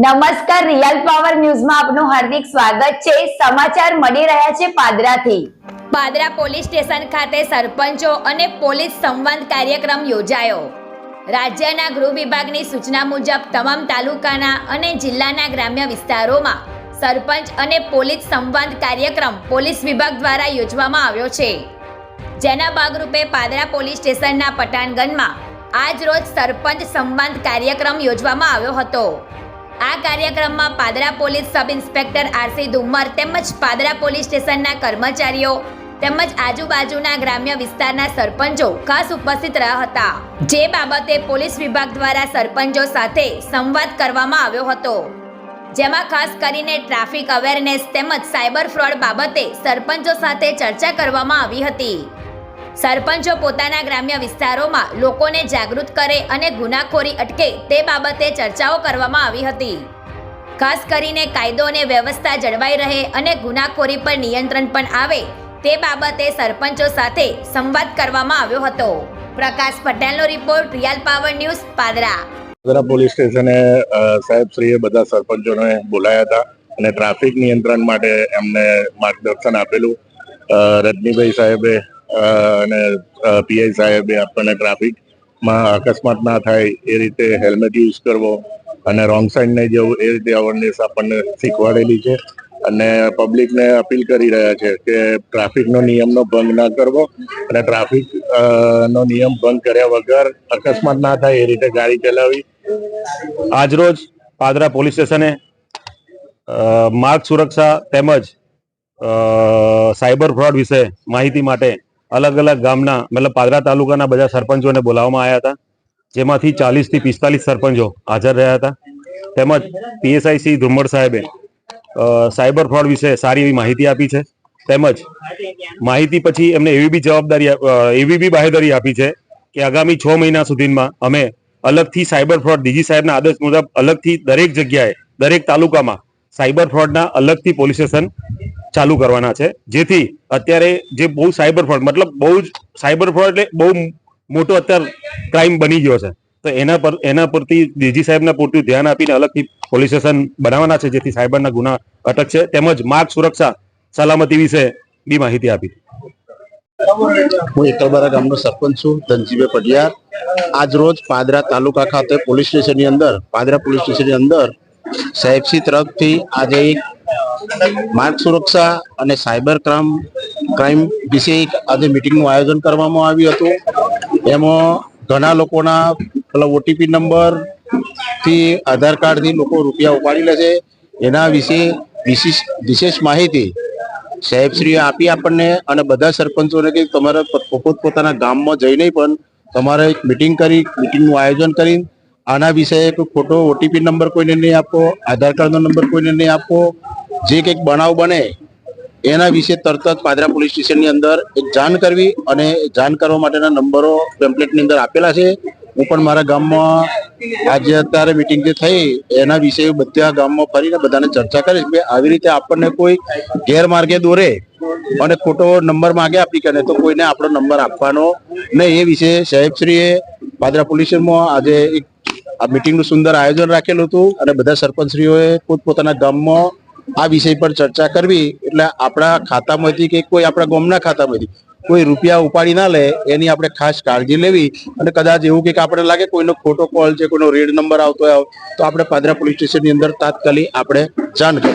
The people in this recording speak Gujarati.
નમસ્કાર, રિયલ પાવર ન્યૂઝમાં આપનું હાર્દિક સ્વાગત છે. સમાચાર મળી રહ્યા છે પાદરાથી. પાદરા પોલીસ સ્ટેશન ખાતે સરપંચો અને પોલીસ સંવાદ કાર્યક્રમ યોજાયો. રાજ્યના ગૃહ વિભાગની સૂચના મુજબ તમામ તાલુકાના અને જિલ્લાના ગ્રામ્ય વિસ્તારોમાં સરપંચ અને પોલીસ સંવાદ કાર્યક્રમ પોલીસ વિભાગ દ્વારા યોજવામાં આવ્યો છે. જેના ભાગરૂપે પાદરા પોલીસ સ્ટેશનના પટાણગંજમાં આજ રોજ સરપંચ સંવાદ કાર્યક્રમ યોજવામાં આવ્યો હતો. આ કાર્યક્રમમાં Padra police sub inspector R ધુમ્મર Dhummar Padra police સ્ટેશનના કર્મચારીઓ તેમજ આજુબાજુના ગ્રામ્ય વિસ્તારના સરપંચો ખાસ ઉપસ્થિત રહ્યા હતા. જે બાબતે પોલીસ વિભાગ દ્વારા સરપંચો સાથે સંવાદ કરવામાં આવ્યો હતો. જેમાં ખાસ કરીને ટ્રાફિક અવેરનેસ તેમજ સાયબર ફ્રોડ બાબતે સરપંચો સાથે ચર્ચા કરવામાં આવી હતી. સરપંચો પોતાના ગ્રામ્ય વિસ્તારોમાં લોકોને જાગૃત કરે અને ગુનાખોરી અટકે તે બાબતે ચર્ચાઓ કરવામાં આવી હતી. ખાસ કરીને કાયદો અને વ્યવસ્થા જળવાઈ રહે અને ગુનાખોરી પર નિયંત્રણ પણ આવે તે બાબતે સરપંચો સાથે સંવાદ કરવામાં આવ્યો હતો. પ્રકાશ પટેલનો report real power news, Padra. Padra police સ્ટેશને સાહેબશ્રીએ બધા સરપંચોને બોલાયા હતા અને ટ્રાફિક નિયંત્રણ માટે એમને માર્ગદર્શન આપેલું. રજનીભાઈ સાહેબે અને પીઆઈ સાહેબે આપણને ટ્રાફિકમાં અકસ્માત ના થાય એ રીતે હેલ્મેટ યુઝ કરવો અને રોંગ સાઈડ નહીં જવું એ રીતે અવેરનેસ આપણને શીખવાડેલી છે અને પબ્લિકને અપીલ કરી રહ્યા છે કે ટ્રાફિકનો નિયમનો ભંગ ના કરવો અને ટ્રાફિક નો નિયમ ભંગ કર્યા વગર અકસ્માત ના થાય એ રીતે ગાડી ચલાવી આજરોજ પાદરા પોલીસ સ્ટેશને માર્ગ સુરક્ષા તેમજ સાયબર ફ્રોડ વિશે માહિતી માટે અલગ અલગ ગામના, મતલબ પાદરા તાલુકાના બધા સરપંચોને બોલાવવામાં આવ્યા હતા, જેમાંથી ચાલીસથી પિસ્તાલીસ સરપંચો હાજર રહ્યા હતા. તેમજ પીએસઆઈ સી ધુમ્મડ સાહેબે સાયબર ફ્રોડ વિશે સારી એવી માહિતી આપી છે. તેમજ માહિતી પછી એમને એવી બી જવાબદારી એવી બી બાહેધરી આપી છે કે આગામી છ મહિના સુધીમાં અમે અલગથી સાયબર ફ્રોડ, ડીજી સાહેબના આદેશ મુજબ અલગથી દરેક જગ્યાએ, દરેક તાલુકામાં સાયબર ફ્રોડના અલગથી પોલીસ સ્ટેશન ચાલુ કરવાના છે. જેથી અત્યારે જે બહુ સાયબર ફ્રોડ, મતલબ બહુ જ સાયબર ફ્રોડ એટલે બહુ મોટો અત્યારે ક્રાઇમ બની ગયો છે. તો એના પર, એના પરથી ડીજી સાહેબના પૂરતું ધ્યાન આપીને અલગથી પોલીસ સ્ટેશન બનાવવાના છે, જેથી સાયબરના ગુના અટકશે તેમજ માર્ગ સુરક્ષા સલામતી વિશે બી માહિતી આપી. હું એકલબારા ગામનો સરપંચ છું, ધનજીભાઈ પટિયાર આજ રોજ પાદરા તાલુકા ખાતે પોલીસ સ્ટેશનની અંદર, પાદરા પોલીસ સ્ટેશનની અંદર સાહેબસી તરફથી આજે એક માર્ગ સુરક્ષા અને સાયબર ક્રાઇમ ક્રાઇમ વિશે એક આજે મિટિંગનું આયોજન કરવામાં આવ્યું હતું. એમાં ઘણા લોકોના પેલા ઓટીપી નંબરથી આધાર કાર્ડથી લોકો રૂપિયા ઉપાડી લે છે. એના વિશે વિશેષ વિશેષ માહિતી સાહેબશ્રીએ આપી આપણને અને બધા સરપંચોને કે તમારે પોતપોતાના ગામમાં જઈને પણ તમારે એક મિટિંગ કરી, મિટિંગનું આયોજન કરી આના એક ખોટો ઓટીપી નંબર કોઈને નહીં આપવો આધાર કાર્ડનો નંબર કોઈને નહીં આપવો જે કંઈક બનાવ બને, એના વિશે તરત જ પાદરા પોલીસ સ્ટેશનની અંદર એક જાણ કરવી અને જાણ કરવા માટેના નંબરો પેમ્પલેટની અંદર આપેલા છે. હું પણ મારા ગામમાં આજે અત્યારે મિટિંગ જે થઈ, એના વિશે બધા ગામમાં ફરીને બધાને ચર્ચા કરીશ કે આવી રીતે આપણને કોઈ ગેરમાર્ગે દોરે અને ખોટો નંબર માગે આપી કરે તો કોઈને આપણો નંબર આપવાનો નહીં. એ વિશે સાહેબશ્રીએ પાદરા પોલીસ સ્ટેશનમાં આજે એક આ મિટિંગનું સુંદર આયોજન રાખેલું હતું અને બધા સરપંચશ્રીઓએ પોતપોતાના ગામમાં આ વિષય પર ચર્ચા કરવી એટલે આપણા ખાતામાંથી કે કોઈ આપણા ગામના ખાતામાંથી કોઈ રૂપિયા ઉપાડી ના લે, એની આપણે ખાસ કાળજી લેવી અને કદાચ એવું કે આપણે લાગે કોઈનો ખોટો કોલ છે, કોઈનો રેડ નંબર આવતો હોય, તો આપણે પાદરા પોલીસ સ્ટેશનની અંદર તાત્કાલિક આપણે જાણ કરવી.